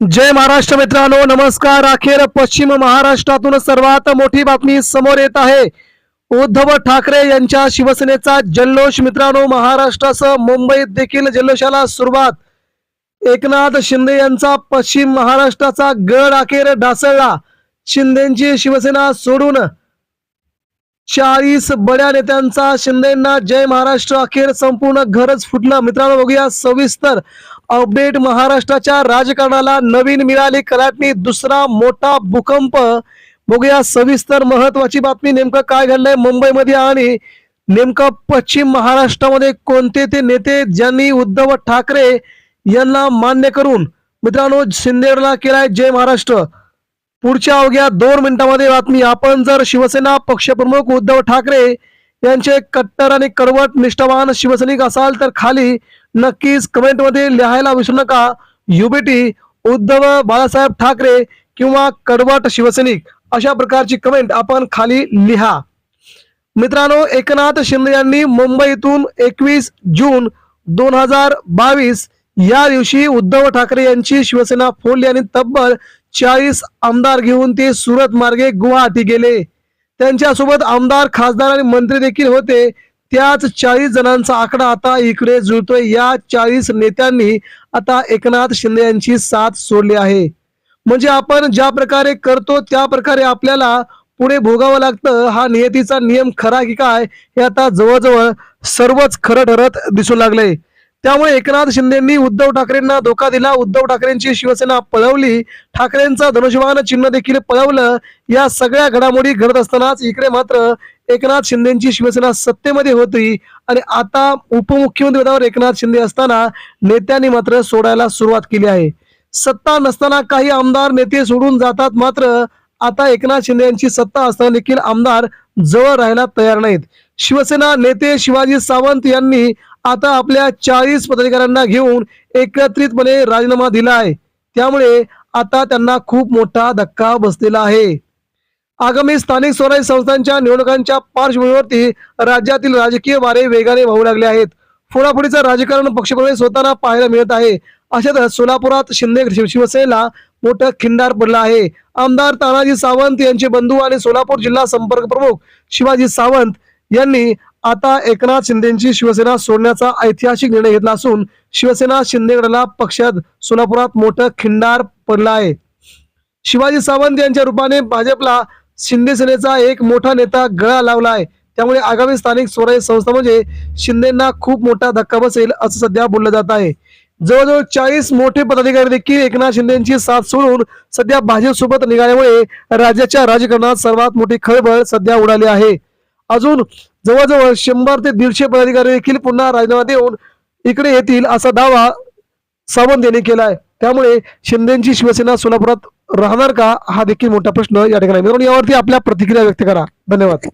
जय महाराष्ट्र मित्रांनो नमस्कार. अखेर पश्चिम महाराष्ट्रातून सर्वात मोठी बातमी समोर येत आहे. उद्धव ठाकरे यांच्या शिवसेनेचा जल्लोष मित्रांनो महाराष्ट्रासह मुंबईत देखील जल्लोषाला सुरुवात. एकनाथ शिंदे यांचा पश्चिम महाराष्ट्राचा गड अखेर ढासळला. शिंदेची शिवसेना सोडून चाळीस बड्या नेत्यांचा शिंदेना जय महाराष्ट्र अखेर संपूर्ण घरच फुटलं. मित्रांनो बघूया सविस्तर अपडेट. महाराष्ट्राच्या राजकारणाला नवीन मिळाली कलाटणी दुसरा मोठा भूकंप. बघूया सविस्तर महत्वाची बातमी. नेमकं काय घडलंय मुंबईमध्ये आणि नेमकं पश्चिम महाराष्ट्रामध्ये कोणते ते नेते ज्यांनी उद्धव ठाकरे यांना मान्य करून मित्रांनो शिंदेला केलाय जय महाराष्ट्र? पुढच्या अवघ्या दोन मिनिटांमध्ये बातमी. आपण जर शिवसेना पक्षप्रमुख उद्धव ठाकरे यांचे कट्टर आणि कडवट निष्ठावान शिवसैनिक असाल तर खाली नक्कीच कमेंटमध्ये लिहायला विसरू नका. युबीटी उद्धव बाळासाहेब ठाकरे किंवा कडवट शिवसैनिक अशा प्रकारची कमेंट आपण खाली लिहा. मित्रांनो एकनाथ शिंदे यांनी मुंबईतून एकवीस जून दोन हजार बावीस या दिवशी उद्धव ठाकरे यांची शिवसेना फोडली आणि तब्बल चाळीस आमदार घेऊन ते सुरत मार्गे गुवाहाटी गेले. त्यांच्यासोबत आमदार खासदार आणि मंत्री देखील होते. त्याच चाळीस जणांचा आकडा आता इकडे जुळतोय. या चाळीस नेत्यांनी आता एकनाथ शिंदे यांची साथ सोडली आहे. म्हणजे आपण ज्या प्रकारे करतो त्या प्रकारे आपल्याला पुढे भोगावं लागतं. हा नियतीचा नियम खरा की काय हे आता जवळजवळ सर्वच खरं ठरत दिसू लागलंय. त्यामुळे एकनाथ शिंदेंनी उद्धव ठाकरेंना धोका दिला. उद्धव ठाकरेंची शिवसेना पळवली. ठाकरेंचा धनुष्यवान चिन्ह देखील पळवलं. या सगळ्या घडामोडी घडत असतानाच इकडे मात्र एकनाथ शिंदेची शिवसेना सत्तेमध्ये होती. आणि आता उपमुख्यमंत्री पदावर एकनाथ शिंदे असताना नेत्यांनी मात्र सोडायला सुरुवात केली आहे. सत्ता नसताना काही आमदार नेते सोडून जातात मात्र आता एकनाथ शिंदे यांची सत्ता असताना देखील आमदार जवळ राहायला तयार नाहीत. शिवसेना नेते शिवाजी सावंत यांनी आता आपल्या चाळीस पदाधिकाऱ्यांना घेऊन एकत्रितपणे राजीनामा दिला आहे त्यामुळे आता त्यांना खूप मोठा धक्का बसलेला आहे. आगामी स्थानिक स्वराज्य संस्थांच्या निवडणुकांच्या पार्श्वभूमीवरती राज्यातील राजकीय वारे वेगाने वाहू लागले आहेत. फोडाफोडीचं राजकारण पक्षप्रवेश होताना पाहायला मिळत आहे. अशातच सोलापुरात शिंदे शिवसेनेला मोठं खिंडार पडलं आहे. आमदार तानाजी सावंत यांचे बंधू आणि सोलापूर जिल्हा संपर्क प्रमुख शिवाजी सावंत यांनी आता एकनाथ शिंदेची शिवसेना सोडण्याचा ऐतिहासिक निर्णय घेतला असून शिवसेना शिंदेगडला पक्षात सोलापुरात मोठं खिंडार पडलं आहे. शिवाजी सावंत यांच्या रूपाने भाजपला शिंदे सेनेचा एक मोठा नेता गळा लावला आहे. त्यामुळे आगामी स्थानिक स्वराज्य संस्था म्हणजे शिंदेना खूप मोठा धक्का बसेल असं सध्या बोललं जात आहे. जवळजवळ चाळीस मोठे पदाधिकारी देखील एकनाथ शिंदेची साथ सोडून सध्या भाजपसोबत निघाल्यामुळे राज्याच्या राजकारणात सर्वात मोठी खळबळ सध्या उडाली आहे. अजून जवळजवळ शंभर ते दीडशे पदाधिकारी देखील पुन्हा राजीनामा देऊन इकडे येतील असा दावा सावंत यांनी केलाय. त्यामुळे शिंदेची शिवसेना सोलापुरात राहणार का? हा देखील मोठा प्रश्न या ठिकाणी. यावरती आपल्या प्रतिक्रिया व्यक्त करा. धन्यवाद.